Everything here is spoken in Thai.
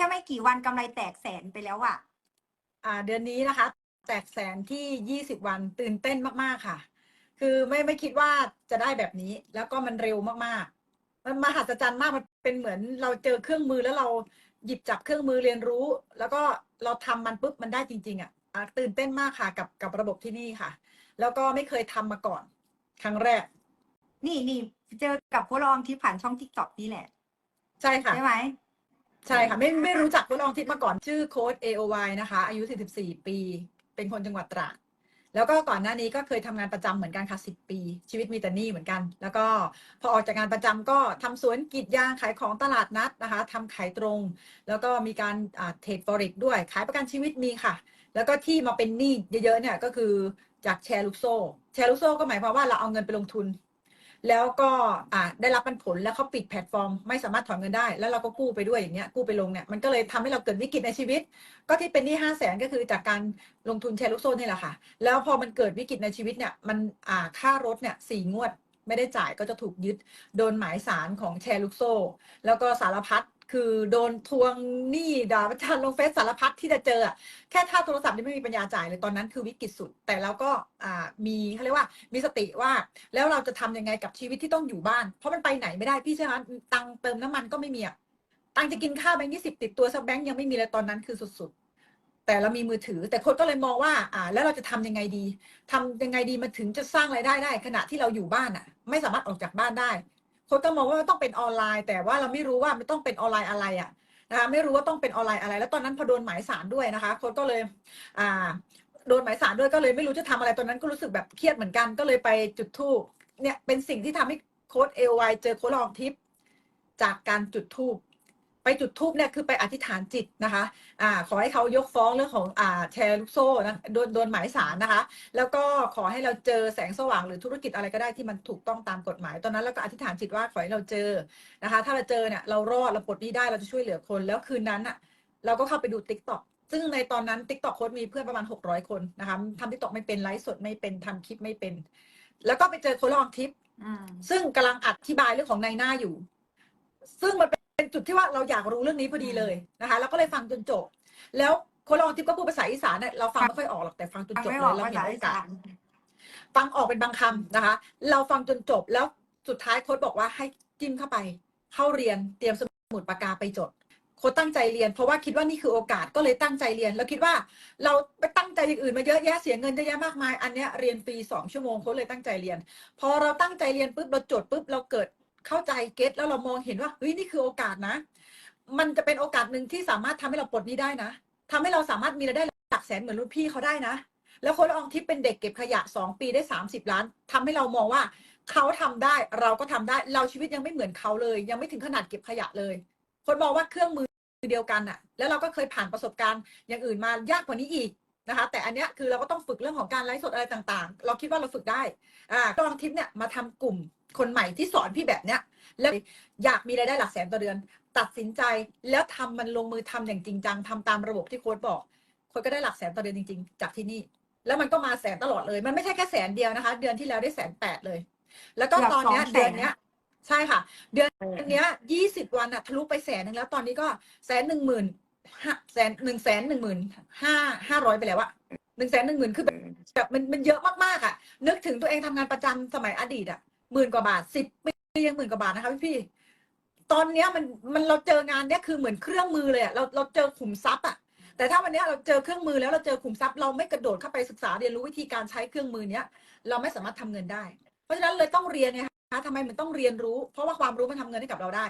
ค่ไม่กี่วันกำไรแตกแสนไปแล้วอะอ่า เดือนนี้นะคะ แตกแสนที่ยี่สิบวันตื่นเต้นมากๆค่ะ คือไม่ไม่คิดว่าจะได้แบบนี้ แล้วก็มันเร็วมากๆ มันมหัศจรรย์มากมันเป็นเหมือนเราเจอเครื่องมือแล้วเราหยิบจับเครื่องมือเรียนรู้ แล้วก็เราทำมันปุ๊บมันได้จริง ๆอะอะตื่นเต้นมากค่ะกับกับระบบที่นี่ค่ะ แล้วก็ไม่เคยทำมาก่อน ครั้งแรก นี่นี่เจอกับโค้ดลองที่ผ่านช่องทิกตอกนี่แหละ ใช่ค่ะใช่ไหม ใช่ค่ะ ไม่ไม่รู้จักทดลองทิพย์มาก่อนชื่อโค้ด AOY นะคะ อายุ 44 ปี เป็นคนจังหวัดตราดแล้วก็ก่อนหน้านี้ก็เคยทำงานประจำเหมือนกันค่ะ10ปี ชีวิตมีแต่นี้เหมือนกัน แล้วก็พอออกจากงานประจำก็ทำสวนกีดยางขายของตลาดนัดนะคะทำขายตรง แล้วก็มีการเทรดฟอเร็กด้วย ขายประกันชีวิตมีค่ะ แล้วก็ที่มาเป็นหนี้เยอะๆเนี่ยก็คือจากแชร์ลูกโซ่ แชร์ลูกโซ่ก็หมายความว่าเราเอาเงินไปลงทุน แล้วก็อ่าได้รับปันผลแล้วเขาปิดแพลตฟอร์ม ไม่สามารถถอนเงินได้ แล้วเราก็กู้ไปด้วยอย่างเงี้ยกู้ไปลงเนี่ยมันก็เลยทำให้เราเกิดวิกฤตในชีวิต ก็ที่เป็นที่ห้าแสนก็คือจากการลงทุนแชร์ลูกโซ่นี่แหละค่ะ แล้วพอมันเกิดวิกฤตในชีวิตเนี่ยมันอ่าค่ารถเนี่ยสี่งวดไม่ได้จ่ายก็จะถูกยึด โดนหมายสารของแชร์ลูกโซ่ แล้วก็สารพัด คือโดนทวงหนี้ด่าประจานลงเฟซสารพัดที่จะเจอ แค่ค่าโทรศัพท์นี่ไม่มีปัญญาจ่ายเลยตอนนั้นคือวิกฤตสุด แต่เราก็มีเขาเรียกว่ามีสติว่า แล้วเราจะทำยังไงกับชีวิตที่ต้องอยู่บ้าน เพราะมันไปไหนไม่ได้พี่ใช่ไหมตังเติมน้ำมันก็ไม่มีอะตังจะกินข้าวแบงค์ยี่สิบติดตัวสักแบงค์ยังไม่มีเลยตอนนั้นคือสุดๆ แต่เรามีมือถือ แต่คนก็เลยมองว่า อ่า แล้วเราจะทำยังไงดีทำยังไงดีมันถึงจะสร้างรายได้ได้ ขณะที่เราอยู่บ้านอะ ไม่สามารถออกจากบ้านได้ คนก็มองว่ามันต้องเป็นออนไลน์ แต่ว่าเราไม่รู้ว่ามันต้องเป็นออนไลน์อะไรอะนะคะไม่รู้ว่าต้องเป็นออนไลน์อะไร แล้วตอนนั้นพอโดนหมายสารด้วยนะคะคนก็เลยอ่าโดนหมายสารด้วยก็เลยไม่รู้จะทำอะไรตอนนั้นก็รู้สึกแบบเครียดเหมือนกันก็เลยไปจุดธูปเนี่ยเป็นสิ่งที่ทำให้โค้ดเอวเจอโค้ดลองทิปจากการจุดธูป ไปจุดธูปเนี่ยคือไปอธิษฐานจิตนะคะอ่าขอให้เขายกฟ้องเรื่องของอ่าแชร์ลูกโซ่นะโดนโดนหมายสารนะคะ แล้วก็ขอให้เราเจอแสงสว่างหรือธุรกิจอะไรก็ได้ที่มันถูกต้องตามกฎหมาย ตอนนั้นเราก็อธิษฐานจิตว่าขอให้เราเจอนะคะ ถ้าเราเจอเนี่ยเรารอดเราปลดหนี้ได้เราจะช่วยเหลือคน แล้วคืนนั้นอะเราก็เข้าไปดู t ิ k t o k ซึ่งในตอนนั้น t ิ k t o k โค้ดมีเพื่อนประมาณ 600 คนนะคะทำ t ิ k t o k ไม่เป็นไลฟ์สดไม่เป็นทำคลิปไม่เป็น แล้วก็ไปเจอโค้ดลองทิปอืมซึ่งกำลังอธิบายเรื่องของในหน้าอยู่ ซึ่งมันเป็น จุดที่ว่าเราอยากรู้เรื่องนี้พอดีเลยนะคะแล้วก็เลยฟังจนจบ แล้วโคนลองทิพย์ก็พูดภาษาอีสานเนี่ยเราฟังไม่ค่อยออกหรอกแต่ฟังจนฟังจบไม่เลออกยเราภาเห็นษาโออีกาสาสนฟังออกเป็นบางคำนะคะ เราฟังจนจบแล้วสุดท้ายโค้ดบอกว่าให้จิ้มเข้าไป เข้าเรียนเตรียมสมุดปากกาไปจดโค้ดตั้งใจเรียนเพราะว่าคิดว่านี่คือโอกาสก็เลยตั้งใจเรียน แล้วคิดว่าเราไปตั้งใจอย่างอื่นมาเยอะแยะเสียเงินเยอะแยะมากมายอันเนี้ยเรียนฟรีสองชั่วโมงโค้ดเลยตั้งใจเรียน พอเราตั้งใจเรียนปุ๊บเราจดปุ๊บเราเกิด เข้าใจเก็ตแล้วเรามองเห็นว่าเฮ้ยนี่คือโอกาสนะ มันจะเป็นโอกาสหนึ่งที่สามารถทำให้เราปลดนี้ได้นะทำให้เราสามารถมีรายได้หลักแสนเหมือนรุ่นพี่เขาได้นะ แล้วคนอองทิพย์เป็นเด็กเก็บขยะสองปีได้สามสิบล้านทำให้เรามองว่าเขาทำได้เราก็ทำได้เราชีวิตยังไม่เหมือนเขาเลย ยังไม่ถึงขนาดเก็บขยะเลย คนมองว่าเครื่องมือเดียวกันอะแล้วเราก็เคยผ่านประสบการณ์อย่างอื่นมายากกว่านี้อีกนะคะ แต่อันเนี้ยคือเราก็ต้องฝึกเรื่องของการไลฟ์สดอะไรต่างๆ เราคิดว่าเราฝึกได้อ่าก็ลองทิปเนี่ยมาทำกลุ่ม คนใหม่ที่สอนพี่แบบเนี้ย แล้วอยากมีรายได้หลักแสนต่อเดือน ตัดสินใจแล้วทำมันลงมือทำอย่างจริงจังทำตามระบบที่โค้ดบอกโค้ดก็ได้หลักแสนต่อเดือนจริง ๆ จากที่นี่ แล้วมันก็มาแสนตลอดเลย มันไม่ใช่แค่แสนเดียวนะคะ เดือนที่แล้วได้แสนแปดเลย แล้วก็เกือบตอนเนี้ย200,000เดือนเนี้ย ใช่ค่ะ เดือนเนี้ยยี่สิบวันอะทะลุไปแสนหนึ่งแล้ว ตอนนี้ก็แสนหนึ่งหมื่นห้าแสนหนึ่งแสนหนึ่งหมื่นห้าห้าร้อยไปแล้วอะหนึ่งแสนหนึ่งหมื่นคือแบบแบบมันมันเยอะมากๆอะนึกถึงตัวเองทำงานประจำสมัยอดีตอะ หมื่นกว่าบาทสิบปียังหมื่นกว่าบาทนะคะพี่พี่ตอนเนี้ยมันมันเราเจองานเนี้ยคือเหมือนเครื่องมือเลยอะเราเราเจอขุมทรัพย์อะแต่ถ้าวันนี้เราเจอเครื่องมือแล้วเราเจอขุมทรัพย์เราไม่กระโดดเข้าไปศึกษาเรียนรู้วิธีการใช้เครื่องมือเนี้ยเราไม่สามารถทำเงินได้ เพราะฉะนั้นเลยต้องเรียนไงคะทำไมมันต้องเรียนรู้ เพราะว่าความรู้มันทำเงินให้กับเราได้